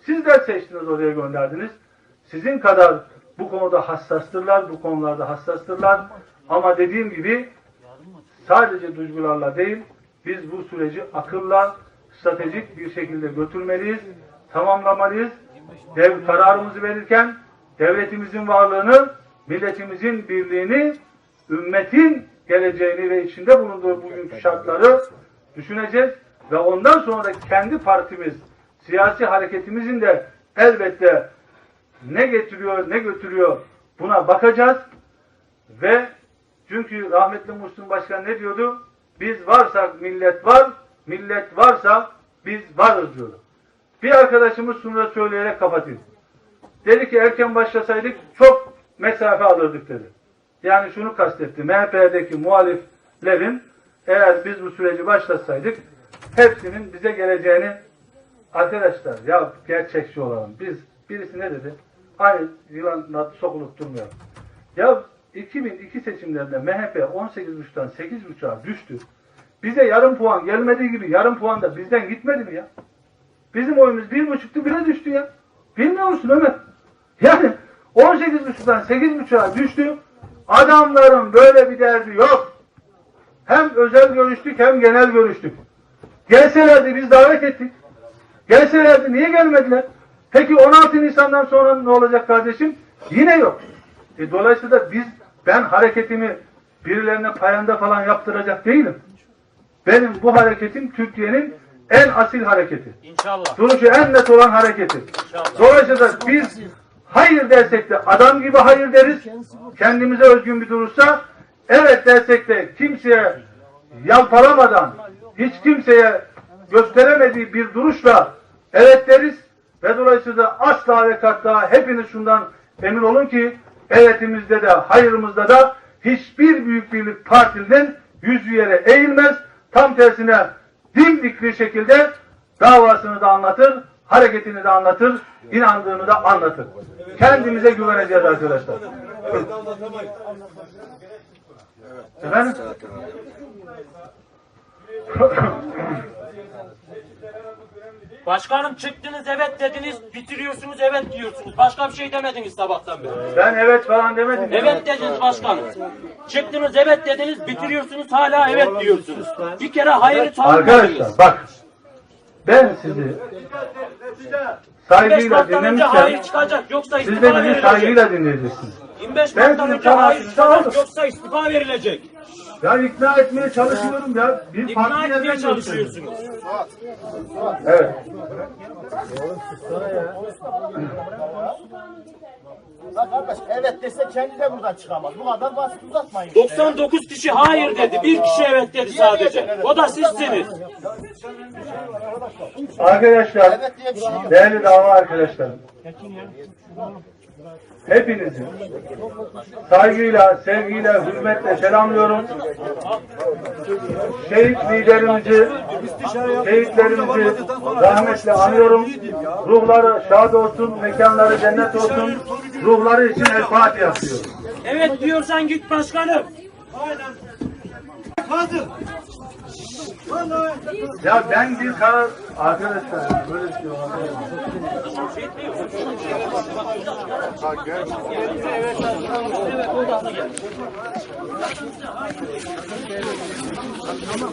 Sizler seçtiniz oraya gönderdiniz. Sizin kadar bu konuda hassastırlar, bu konularda hassastırlar. Ama dediğim gibi sadece duygularla değil, biz bu süreci akılla, stratejik bir şekilde götürmeliyiz, tamamlamalıyız. Dev kararımızı verirken devletimizin varlığını, milletimizin birliğini, ümmetin geleceğini ve içinde bulunduğu bugünkü şartları düşüneceğiz ve ondan sonra kendi partimiz, siyasi hareketimizin de elbette ne getiriyor, ne götürüyor buna bakacağız ve çünkü rahmetli Muhsin Başkan ne diyordu? Biz varsak millet var, millet varsa biz varız diyordu. Bir arkadaşımız şunu söyleyerek kapatayım. Dedi ki erken başlasaydık çok mesafe alırdık dedi. Yani şunu kastetti. MHP'deki muhaliflerin eğer biz bu süreci başlasaydık hepsinin bize geleceğini arkadaşlar ya gerçekçi olalım. Biz birisi ne dedi? Aynı yılanla sokulup durmuyor. Ya 2002 seçimlerinde MHP 18.5'tan 8.5'a düştü. Bize yarım puan gelmediği gibi yarım puan da bizden gitmedi mi ya? Bizim oyumuz bir buçuktu bile düştü ya. Bilmiyor musun Ömer? Yani 18.5'dan 8.5'a düştü. Adamların böyle bir derdi yok. Hem özel görüştük hem genel görüştük. Gelselerdi biz davet ettik. Gelselerdi niye gelmediler? Peki 16 Nisan'dan sonra ne olacak kardeşim? Yine yok. E, dolayısıyla biz ben hareketimi birilerine payanda falan yaptıracak değilim. Benim bu hareketim Türkiye'nin en asil hareketi. İnşallah. Duruşu en net olan hareketi. Dolayısıyla biz hayır dersek de adam gibi hayır deriz. Kendimize özgün bir duruşsa evet dersek de kimseye yalpalamadan hiç kimseye gösteremediği bir duruşla evet deriz ve dolayısıyla asla ve katta hepiniz şundan emin olun ki evetimizde de hayırımızda da hiçbir büyük birlik partinin yüzü yere eğilmez. Tam tersine dimdik bir şekilde davasını da anlatır, hareketini de anlatır, inandığını da anlatır. Kendimize güveneceğiz arkadaşlar. Efendim? Başkanım çıktınız evet dediniz, bitiriyorsunuz evet diyorsunuz. Başka bir şey demediniz sabahtan beri. Ben evet falan demedim. Evet dediniz başkanım. Çıktınız evet dediniz, bitiriyorsunuz hala evet diyorsunuz. Bir kere hayırı tanımadınız. Arkadaşlar bak ben sizi 25 saygıyla hayır dinlemişsem çıkacak yoksa siz de istifa verilecek. saygıyla dinleyeceksiniz. 25 Ben Mart'tan sizin önce hayır çıkacak yoksa istifa verilecek. Ya ikna etmeye çalışıyorum ya. Bir İkna farklı etmeye yerden gösteriyorum. çalışıyorsunuz. Evet. Kardeş evet dese kendi de buradan çıkamaz. Bu kadar basit uzatmayın. işte. 99 kişi hayır dedi, bir kişi evet dedi sadece. O da sizsiniz. Arkadaşlar, Evet diye bir şey yok. değerli dava arkadaşlarım. Hepinizi saygıyla, sevgiyle, hürmetle selamlıyorum. Şehit liderimizi, şehitlerimizi rahmetle anıyorum. Ruhları şad olsun, mekanları cennet olsun. Ruhları için el Fatiha yapıyorum. Evet diyorsan git başkanım. Fazıl. Ya ben bir karar arkadaşlar böyle bir şey olabilir. Tamam.